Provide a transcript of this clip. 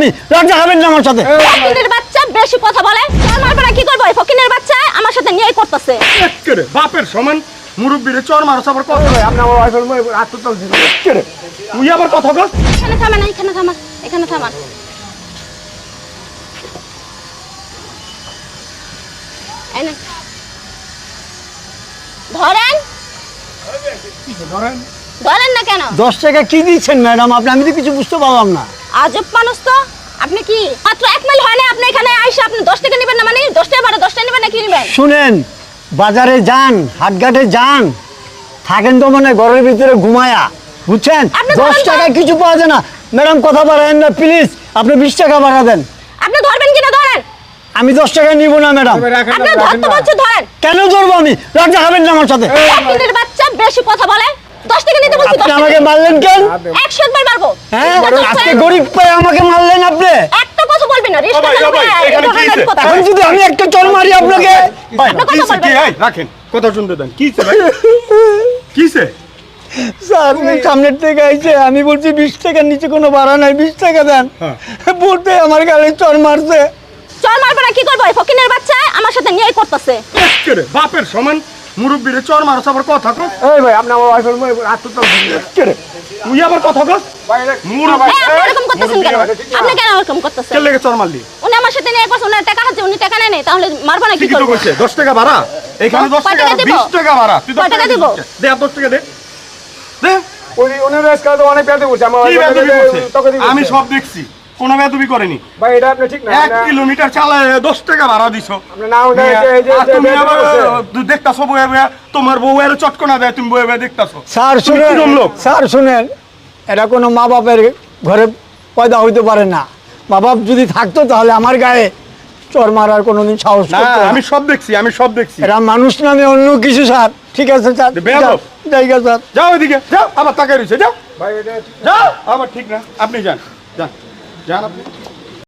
আমি লজ্জা খাবেন না আমার সাথে ফকিনের বাচ্চা বেশি কথা বলে। চল মারবো না কি করব? এই ফকিনের বাচ্চা আমার সাথে নিয়েই করতেছে কেরে বাপের সমান মুরব্বীরে চর মারো আবার কথা। আপনি আমার ওয়াইফের আত্মতাল দিন কেরে তুই আবার কথা কস এখানে থামান এখানে থামান এখানে থামান এই নে। ধরেন। ধরেন। ধরেন না কেন? দশ টাকা কি দিচ্ছেন ম্যাডাম? আপনি আমি তো কিছু বুঝতে পারলাম না। আজব মানুষ তো। আপনি কি মাত্র এক মাইল হয় না আপনি এখানে আইসা? আপনি দশ টাকা নেবেন না মানে? দশ টাকা ভাড়া দশ টাকা নেবেন না কি নেবেন? শুনেন বাজারে যান হাটঘাটে যান থাকেন তো মানে ঘরের ভিতরে ঘুমায়া। বুঝছেন? আপনি দশ। টাকায় কিছু পাওয়া যায় না। ম্যাডাম কথা বাড়ায়েন না প্লিজ আপনি বিশ টাকা বাড়া দেন। আপনি ধরবেন কিনা? ধরেন। আমি দশ টাকা নিব না ম্যাডাম। আপনি ধরতে না। বলছি ধরেন। কেন ধরবো আমি? লজ্জা খাবেন না আমার সাথে। বাচ্চা বেশি কথা বলে। দশ টাকা নিতে বলছি আপনি আমাকে মারলেন কেন? একশো বার মারবো। হ্যাঁ আজকে গরিব পায়ে আমাকে মারলেন আপনি। একটা কথা বলবি না রিস্কা এখানে কি যদি আমি একটা মারি আপনাকে কি বলবেন। এই রাখেন কথা শুনতে দেন। কিসে ভাই? কিসে স্যার সামনের থেকে আইছে আমি বলছি বিশ টাকার নিচে কোনো ভাড়া নাই বিশ টাকা দেন। হ্যাঁ। বলতে আমার গালে চর মারছে। চল মারবো না কি করব? ফকিনের বাচ্চা আমার সাথে নিয়েই করতেছে। বাপের সমান মুরব্বীরে চর মারো আবার কথা কস এই ভাই আপনি আমার ওয়াইফের আত্মতাল দিন কেরে তুই আবার কথা কস? মুরব্বী এরকম করতেছেন কেন? আপনি কেন এরকম করতেছেন? কে লেগে চর মারলি? উনি আমার সাথে নিয়ে করছে উনার টাকা আছে উনি টাকা নেয় তাহলে মারবো না কি তো টাকা ভাড়া? এখানে টাকা টাকা টাকা ভাড়া। তুই টাকা দিব? দে টাকা আজকাল তো অনেক আমার আমি সব দেখছি। কোনো বেদবি করেনি। ভাই এটা আপনি ঠিক না এক কিলোমিটার চালায় দশ টাকা ভাড়া দিছো। তুমি আবার দেখতাছো বয়ে বয়ে তোমার বউ এর চটকনা দেয় তুমি বয়ে বয়ে দেখতাছো। স্যার শুনেন স্যার শুনেন এরা কোনো মা বাপের ঘরে পয়দা হইতে পারে না। মা বাপ যদি থাকতো তাহলে আমার গায়ে চর মারার কোনোদিন সাহস না করতো আমি সব দেখছি আমি সব দেখছি। এরা মানুষ নামে অন্য কিছু স্যার। ঠিক আছে স্যার। জায়গা স্যার। যাও ওইদিকে যাও আবার তাকাই রয়েছে যাও। ভাই এটা যাও আবার ঠিক না আপনি যান যান। যান আপনি